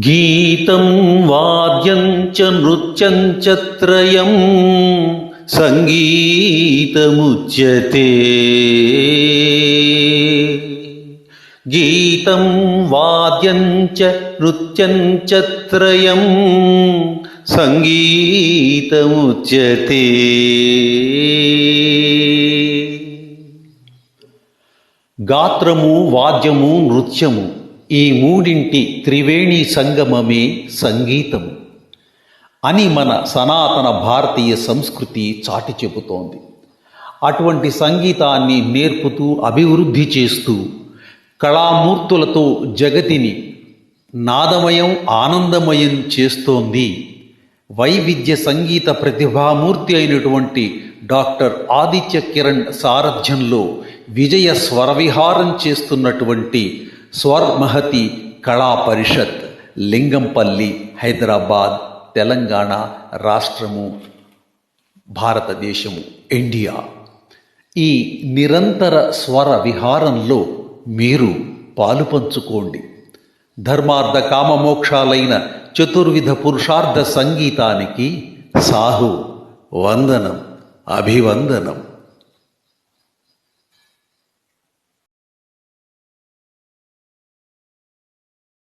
గీతం వాద్యం చ నృత్యం చ త్రయం సంగీతముచ్యతే. గీతం వాద్యం చ నృత్యం చ త్రయం సంగీతముచ్యతే. గాత్రము వాద్యము నృత్యము ఈ మూడింటి త్రివేణి సంగమమే సంగీతం అని మన సనాతన భారతీయ సంస్కృతి చాటి చెబుతోంది. అటువంటి సంగీతాన్ని నేర్పుతూ అభివృద్ధి చేస్తూ కళామూర్తులతో జగతిని నాదమయం ఆనందమయం చేస్తోంది. వైవిధ్య సంగీత ప్రతిభామూర్తి అయినటువంటి డాక్టర్ ఆదిత్య కిరణ్ సారథ్యంలో విజయ స్వరవిహారం చేస్తున్నటువంటి స్వర్మహతి కళా పరిషత్ లింగంపల్లి హైదరాబాద్ తెలంగాణ రాష్ట్రము భారతదేశము ఇండియా. ఈ నిరంతర స్వర విహారంలో మీరు పాలుపంచుకోండి ధర్మార్థ కామమోక్షాలైన చతుర్విధ పురుషార్థ సంగీతానికి సాహు వందనం అభివందనం.